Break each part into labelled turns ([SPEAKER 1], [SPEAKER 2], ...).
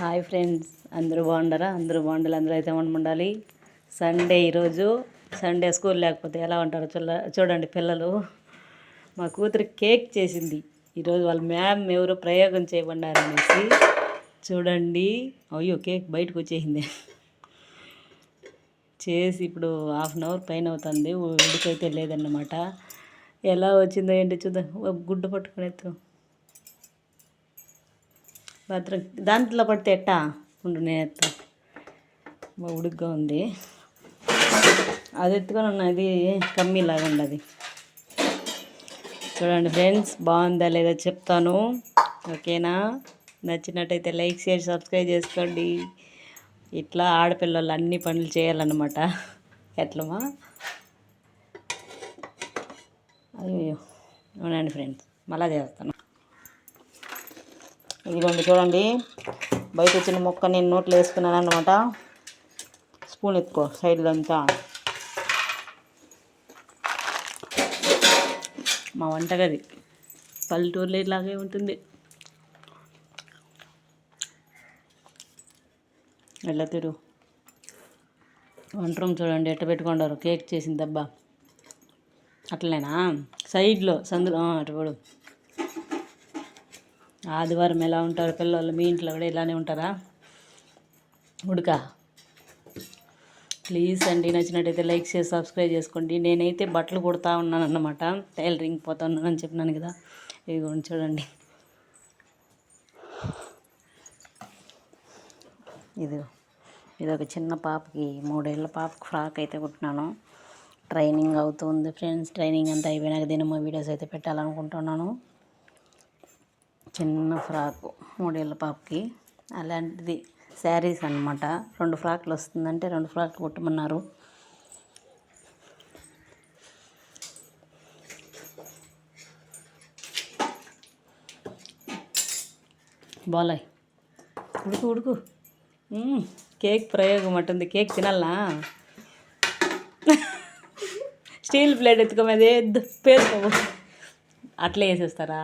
[SPEAKER 1] Hi friends అందరూ బాగుండరా? అందరూ బాగుండాలి అందరూ అయితే ఉండాలి. సండే ఈరోజు సండే స్కూల్ లేకపోతే ఎలా ఉంటారో చూడ చూడండి పిల్లలు. మా కూతురు కేక్ చేసింది. ఈరోజు వాళ్ళ మ్యామ్ ఎవరో ప్రయోగం చేయమన్నారనేసి చూడండి. అయ్యో కేక్ బయటకు వచ్చేసింది. చేసి ఇప్పుడు హాఫ్ అన్ అవర్ పైన అవుతుంది ఉడికైతే లేదన్నమాట. ఎలా వచ్చిందో ఏంటి చూద్దాం. ఓ గుడ్డ పట్టుకుని భద్రం. దాంట్లో పడితే ఎట్టా? ఉండు నేను ఎత్తా బాగా ఉడుగ్గా ఉంది. అది ఎత్తుకొని ఉన్నది కమ్మీలాగా ఉండదు. చూడండి ఫ్రెండ్స్ బాగుందా లేదా చెప్తాను. ఓకేనా? నచ్చినట్టయితే లైక్ షేర్ సబ్స్క్రైబ్ చేసుకోండి. ఇట్లా ఆడపిల్లలు అన్ని పనులు చేయాలన్నమాట. ఎట్లమా అయ్యో. అవునండి ఫ్రెండ్స్ మళ్ళా చేస్తాను. ఇదిగోండి చూడండి. బయట వచ్చిన మొక్క నేను నోట్లో వేసుకున్నాను అనమాట స్పూన్ ఎత్తుకో సైడ్లో అంతా. మా వంటగది పల్లెటూరులో ఇలాగే ఉంటుంది. ఎలా తిరు వంట రూమ్ చూడండి ఎట్ట పెట్టుకుంటారు. కేక్ చేసిన దెబ్బ అట్లనేనా? సైడ్లో సందులో అటు ఆదివారం ఎలా ఉంటారు పిల్లలు? మీ ఇంట్లో కూడా ఇలానే ఉంటారా? ఉడక? ప్లీజ్ అండి నచ్చినట్టయితే లైక్ చేసి సబ్స్క్రైబ్ చేసుకోండి. నేనైతే బట్టలు కుడతా ఉన్నాను అన్నమాట టైలరింగ్ పోతా ఉన్నానని అని చెప్పినాను కదా. ఇదిగోండి చూడండి. ఇది ఇది ఒక చిన్న పాపకి మూడేళ్ళ పాపకి ఫ్రాక్ అయితే కుట్టినాను. ట్రైనింగ్ అవుతుంది ఫ్రెండ్స్. ట్రైనింగ్ అంతా అయిపోయినాక దినమో వీడియోస్ అయితే పెట్టాలనుకుంటున్నాను. చిన్న ఫ్రాక్ మూడేళ్ళ పాపకి. అలాంటిది శారీస్ అన్నమాట. రెండు ఫ్రాక్లు వస్తుందంటే రెండు ఫ్రాక్లు కుట్టమన్నారు. బాలాయ్. ఉడుకు ఉడుకు. కేక్ ప్రయోగం అట్టుంది కేక్ తినాలనా? స్టీల్ ప్లేట్ ఎత్తుకోమేది పేరుకో అట్లే వేసేస్తారా?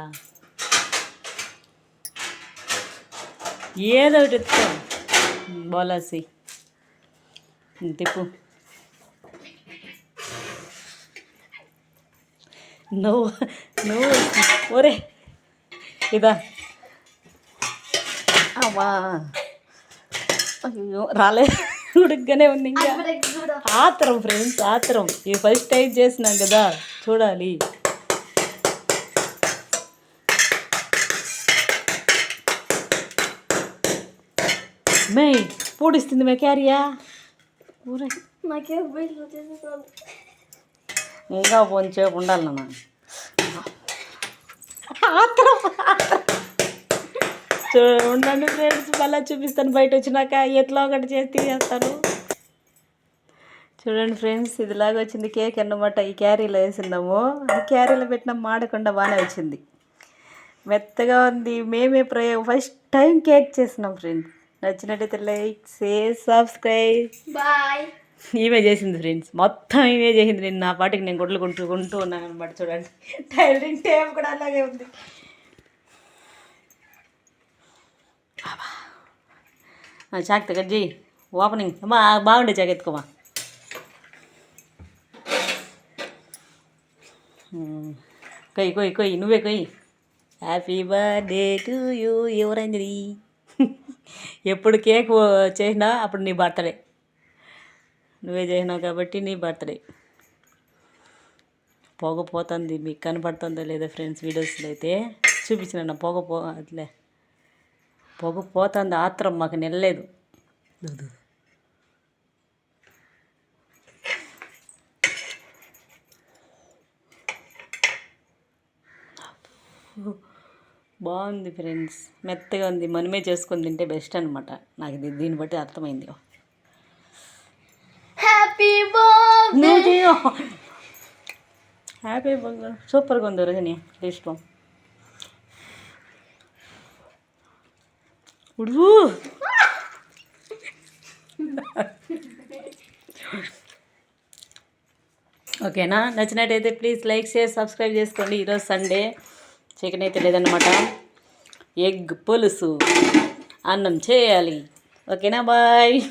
[SPEAKER 1] ఏదో ఒకటి ఎత్తుకో. బోలాసి తిప్పు. నువ్వు నువ్వు ఒరే ఇదా. అమ్మా అయ్యో రాలే. ఉడుగ్గానే ఉంది ఇంకా. ఆత్రం ఫ్రెండ్స్ ఆత్రం. ఇది ఫస్ట్ టైం చేసినాం కదా. చూడాలి. మే పూడిస్తుంది మే క్యారియా? ఊరే. ఇంకా కొంచెంసేపు ఉండాలి నాన్న. ఆత్రం. ఆత్రం. చూ ఉండండి ఫ్రెండ్స్ మళ్ళీ చూపిస్తాను. బయట వచ్చినాక ఎట్లా ఒకటి చేసి తీసేస్తాను చూడండి ఫ్రెండ్స్ ఇదిలాగా వచ్చింది కేక్ అన్నమాట. ఈ క్యారీలో వేసిందాము. ఈ క్యారీలో పెట్టిన మాడకుండా బాగానే వచ్చింది. మెత్తగా ఉంది. మేమే ప్రయోగం ఫస్ట్ టైం కేక్ చేసినాం ఫ్రెండ్స్ నచ్చినట్టయితే లైక్ షేర్ సబ్స్క్రైబ్.
[SPEAKER 2] బాయ్.
[SPEAKER 1] ఈమె చేసింది ఫ్రెండ్స్. మొత్తం ఈమె చేసింది నేను. నా పాటికి నేను గుడ్లు కొంటూ కొంటూ ఉన్నాను అనమాట చూడండి. టైలరింగ్ టేప్ కూడా అలాగే ఉంది. చాక్ చేయి. ఓపెనింగ్ అమ్మా బాగుండే చాక్ ఎత్తుకోమా. కొయ్యి కొయ్యి కొయ్యి. నువ్వే కొయ్యి. హ్యాపీ బర్త్డే టు యూ ఎవరైంది ఎప్పుడు కేక్ చేసినా అప్పుడు నీ బర్త్డే. నువ్వే చేసినావు కాబట్టి నీ బర్త్డే. పొగ పోతుంది మీకు కనపడుతుందో లేదో ఫ్రెండ్స్ వీడియోస్లో అయితే చూపించిన పొగ పో అట్లే. పొగ పోతుంది ఆత్రం మాకు నిల్లలేదు బాగుంది ఫ్రెండ్స్. మెత్తగా ఉంది. మనమే చేసుకొని తింటే బెస్ట్ అనమాట నాకు ఇది దీన్ని బట్టి అర్థమైంది
[SPEAKER 2] హ్యాపీ
[SPEAKER 1] హ్యాపీ బంగారు సూపర్గా ఉంది రజని ఇష్టం ఉడువు ఓకేనా? నచ్చినట్టయితే ప్లీజ్ లైక్ షేర్ సబ్స్క్రైబ్ చేసుకోండి. ఈరోజు సండే చికెన్ అయితే లేదన్నమాట. ఎగ్ పులుసు. అన్నం చేయాలి. ఓకేనా బాయ్.